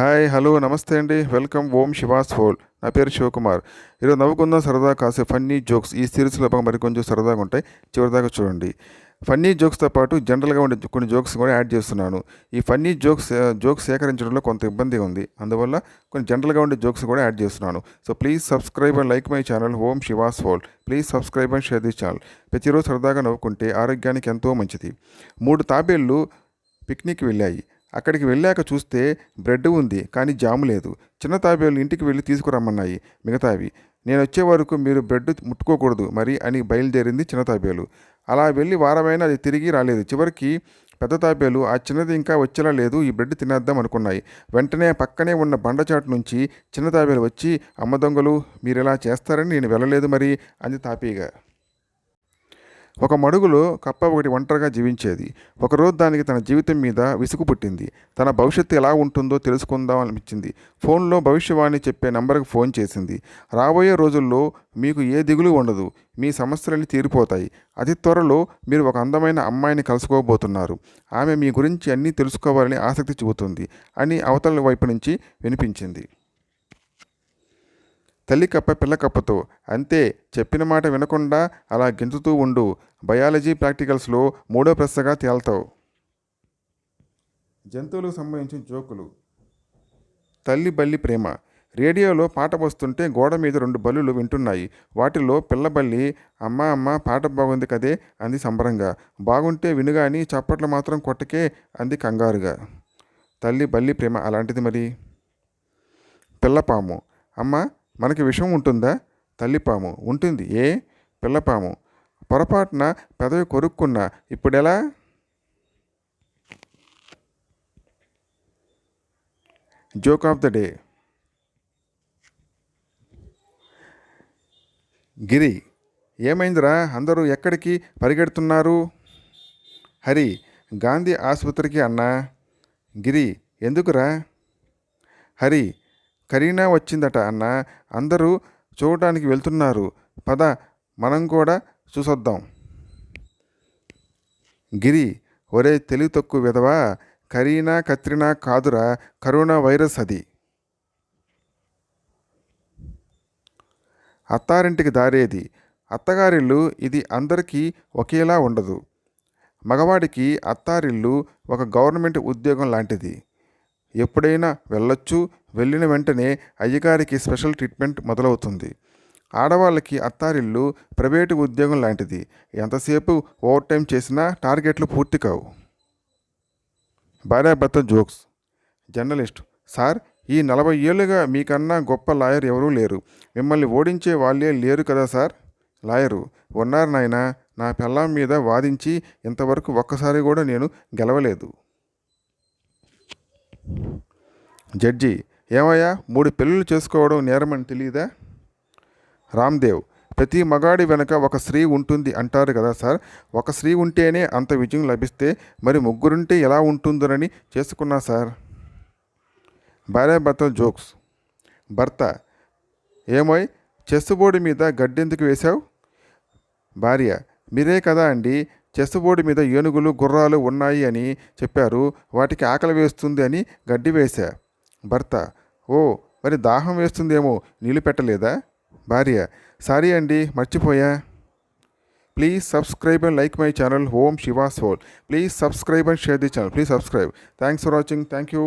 Hi hello నమస్తే అండి. Welcome ఓం శివాస్ ఫోల్ నా పేరు శివకుమార్. ఈరోజు నవ్వుకుందాం సరదా కాసే ఫన్నీ జోక్స్. ఈ సిరీస్లో భాగంగా మరి కొంచెం సరదాగా ఉంటాయి. చివరిదాకా చూడండి. ఫన్నీ జోక్స్తో పాటు జనరల్గా ఉండే కొన్ని జోక్స్ కూడా యాడ్ చేస్తున్నాను. ఈ ఫన్నీ జోక్స్ జోక్స్ సేకరించడంలో కొంత ఇబ్బంది ఉంది. అందువల్ల కొన్ని జనరల్గా ఉండే జోక్స్ కూడా యాడ్ చేస్తున్నాను. So please subscribe and like my channel ఓం శివాస్ pole please subscribe and share the channel. ప్రతిరోజు సరదాగా నవ్వుకుంటే ఆరోగ్యానికి ఎంతో మంచిది. మూడు తాబేళ్ళు పిక్నిక్ వెళ్ళాయి. అక్కడికి వెళ్ళాక చూస్తే బ్రెడ్ ఉంది కానీ జాము లేదు. చిన్న తాబేలు ఇంటికి వెళ్ళి తీసుకురమ్మన్నాయి మిగతావి. నేను వచ్చే వరకు మీరు బ్రెడ్ ముట్టుకోకూడదు మరి అని బయలుదేరింది చిన్న తాబేలు. అలా వెళ్ళి వారమైనా అది తిరిగి రాలేదు. చివరికి పెద్ద తాబేలు ఆ చిన్నది ఇంకా వచ్చేలా లేదు ఈ బ్రెడ్ తినేద్దాం అనుకున్నాయి. వెంటనే పక్కనే ఉన్న బండచాటు నుంచి చిన్న తాబేలు వచ్చి అమ్మ దొంగలు మీరు ఇలా చేస్తారని నేను వెళ్ళలేదు మరి అంది తాపీగా. ఒక మడుగులో కప్ప ఒకటి ఒంటరిగా జీవించేది. ఒకరోజు దానికి తన జీవితం మీద విసుగు పుట్టింది. తన భవిష్యత్తు ఎలా ఉంటుందో తెలుసుకుందాం అనిపించింది ఫోన్లో భవిష్యవాణి చెప్పే నంబర్కి ఫోన్ చేసింది. రాబోయే రోజుల్లో మీకు ఏ దిగులు ఉండదు. మీ సమస్యలన్నీ తీరిపోతాయి. అతి త్వరలో మీరు ఒక అందమైన అమ్మాయిని కలుసుకోబోతున్నారు. ఆమె మీ గురించి అన్నీ తెలుసుకోవాలని ఆసక్తి చూపుతుంది అని అవతల వైపు నుంచి వినిపించింది. తల్లి కప్ప పిల్ల కప్పతో. అంతే చెప్పిన మాట వినకుండా అలా గెంతుతూ ఉండు. బయాలజీ ప్రాక్టికల్స్లో మూడో ప్రశ్నగా తేల్తావు. జంతువులకు సంబంధించిన జోకులు. తల్లి బల్లి ప్రేమ. రేడియోలో పాట వస్తుంటే గోడ మీద రెండు బల్లులు వింటున్నాయి. వాటిలో పిల్లబల్లి అమ్మ అమ్మ పాట బాగుంది కదే అంది సంబరంగా. బాగుంటే వినుగాని చప్పట్లు మాత్రం కొట్టకే అంది కంగారుగా. తల్లి బల్లి ప్రేమ అలాంటిది మరి? పిల్లపాము అమ్మ మనకి విషం ఉంటుందా? తల్లిపాము ఉంటుంది. ఏ? పిల్లపాము పొరపాటున పెదవి కొరుక్కున్నా ఇప్పుడెలా? Joke of the day. Giri ఏమైందిరా? అందరూ ఎక్కడికి పరిగెడుతున్నారు? హరి గాంధీ ఆసుపత్రికి అన్నా. గిరి ఎందుకురా? హరి కరీనా వచ్చిందట అన్న. అందరూ చూడటానికి వెళ్తున్నారు. పద మనం కూడా చూసొద్దాం. గిరి ఒరే తెలివి తక్కువ విధవా. కరీనా కత్రినా కాదురా. కరోనా వైరస్ అది. అత్తారింటికి దారేది. అత్తగారిల్లు ఇది అందరికీ ఒకేలా ఉండదు. మగవాడికి అత్తారిల్లు ఒక గవర్నమెంట్ ఉద్యోగం లాంటిది. ఎప్పుడైనా వెళ్ళొచ్చు వెళ్ళిన వెంటనే అయ్యగారికి స్పెషల్ ట్రీట్మెంట్ మొదలవుతుంది. ఆడవాళ్ళకి అత్తారిల్లు ప్రైవేటు ఉద్యోగం లాంటిది. ఎంతసేపు ఓవర్ టైం చేసినా టార్గెట్లు పూర్తి కావు. భార్యాభర్త జోక్స్. జర్నలిస్ట్ సార్ ఈ నలభై ఏళ్ళుగా మీకన్నా గొప్ప లాయర్ ఎవరూ లేరు. మిమ్మల్ని ఓడించే వాళ్ళే లేరు కదా సార్? లాయరు ఉన్నారు నాయన. నా పెళ్ళాం మీద వాదించి ఇంతవరకు ఒక్కసారి కూడా నేను గెలవలేదు. జడ్జి ఏమయ్యా? మూడు పెళ్ళిళ్ళు చేసుకోవడం నేరమని తెలియదా రామ్దేవ్ ప్రతి మగాడి వెనక ఒక స్త్రీ ఉంటుంది అంటారు కదా సార్. ఒక స్త్రీ ఉంటేనే అంత విజయం లభిస్తే మరి ముగ్గురుంటే ఎలా ఉంటుందోనని చేసుకున్నా సార్. భార్యాభర్త జోక్స్. భర్త ఏమోయ్ చెస్ బోర్డు మీద గడ్డెందుకు వేశావు? భార్య మీరే కదా అండి చెస్ బోర్డు మీద ఏనుగులు గుర్రాలు ఉన్నాయి అని చెప్పారు వాటికి ఆకలి వేస్తుంది అని గడ్డి వేశా. భర్త ఓ మరి దాహం వేస్తుందేమో నీళ్ళు పెట్టలేదా? భార్య సారీ అండి మర్చిపోయా. Please subscribe and like my channel home she was whole please subscribe and share the channel please subscribe. Thanks for watching thank you.